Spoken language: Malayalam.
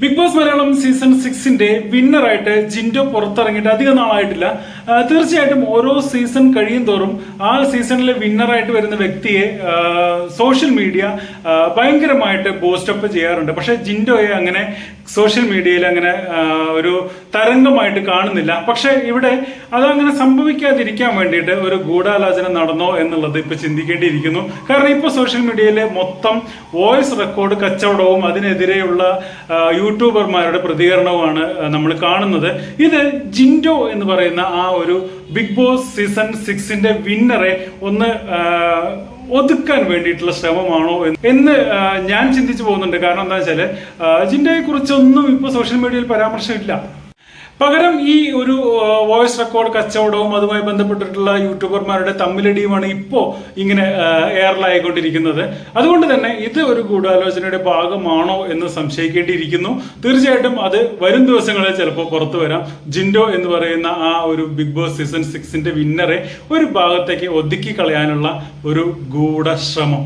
ബിഗ് ബോസ് മലയാളം സീസൺ സിക്സിന്റെ വിന്നറായിട്ട് ജിൻഡോ പുറത്തിറങ്ങിയിട്ട് അധികം നാളായിട്ടില്ല. തീർച്ചയായിട്ടും ഓരോ സീസൺ കഴിയും തോറും ആ സീസണിലെ വിന്നറായിട്ട് വരുന്ന വ്യക്തിയെ സോഷ്യൽ മീഡിയ ഭയങ്കരമായിട്ട് ബൂസ്റ്റപ്പ് ചെയ്യാറുണ്ട്. പക്ഷെ ജിൻഡോയെ അങ്ങനെ സോഷ്യൽ മീഡിയയിൽ അങ്ങനെ ഒരു തരംഗമായിട്ട് കാണുന്നില്ല. പക്ഷെ ഇവിടെ അതങ്ങനെ സംഭവിക്കാതിരിക്കാൻ വേണ്ടിയിട്ട് ഒരു ഗൂഢാലോചന നടന്നോ എന്നുള്ളത് ഇപ്പൊ ചിന്തിക്കേണ്ടിയിരിക്കുന്നു. കാരണം ഇപ്പൊ സോഷ്യൽ മീഡിയയിലെ മൊത്തം വോയിസ് റെക്കോർഡ് കച്ചവടവും അതിനെതിരെയുള്ള യൂട്യൂബർമാരുടെ പ്രതികരണവുമാണ് നമ്മൾ കാണുന്നത്. ഇത് ജിൻഡോ എന്ന് പറയുന്ന ആ ഒരു ബിഗ് ബോസ് സീസൺ സിക്സിന്റെ വിന്നറെ ഒന്ന് ഒതുക്കാൻ വേണ്ടിയിട്ടുള്ള ശ്രമമാണോ എന്ന്. ഞാൻ ചിന്തിച്ചു പോകുന്നുണ്ട്. കാരണം എന്താ വെച്ചാൽ ജിൻഡോയെ കുറിച്ചൊന്നും ഇപ്പൊ സോഷ്യൽ മീഡിയയിൽ പരാമർശമില്ല. പകരം ഈ ഒരു വോയിസ് റെക്കോർഡ് കച്ചവടവും അതുമായി ബന്ധപ്പെട്ടിട്ടുള്ള യൂട്യൂബർമാരുടെ തമ്മിലടിയുമാണ് ഇപ്പോൾ ഇങ്ങനെ എയറിലായിക്കൊണ്ടിരിക്കുന്നത് അതുകൊണ്ട് തന്നെ ഇത് ഒരു ഗൂഢാലോചനയുടെ ഭാഗമാണോ എന്ന് സംശയിക്കേണ്ടിയിരിക്കുന്നു. തീർച്ചയായിട്ടും അത് വരും ദിവസങ്ങളിൽ ചിലപ്പോൾ പുറത്തു വരാം. ജിൻഡോ എന്ന് പറയുന്ന ആ ഒരു ബിഗ് ബോസ് സീസൺ സിക്സിന്റെ വിന്നറെ ഒരു ഭാഗത്തേക്ക് ഒതുക്കി കളയാനുള്ള ഒരു ഗൂഢശ്രമം.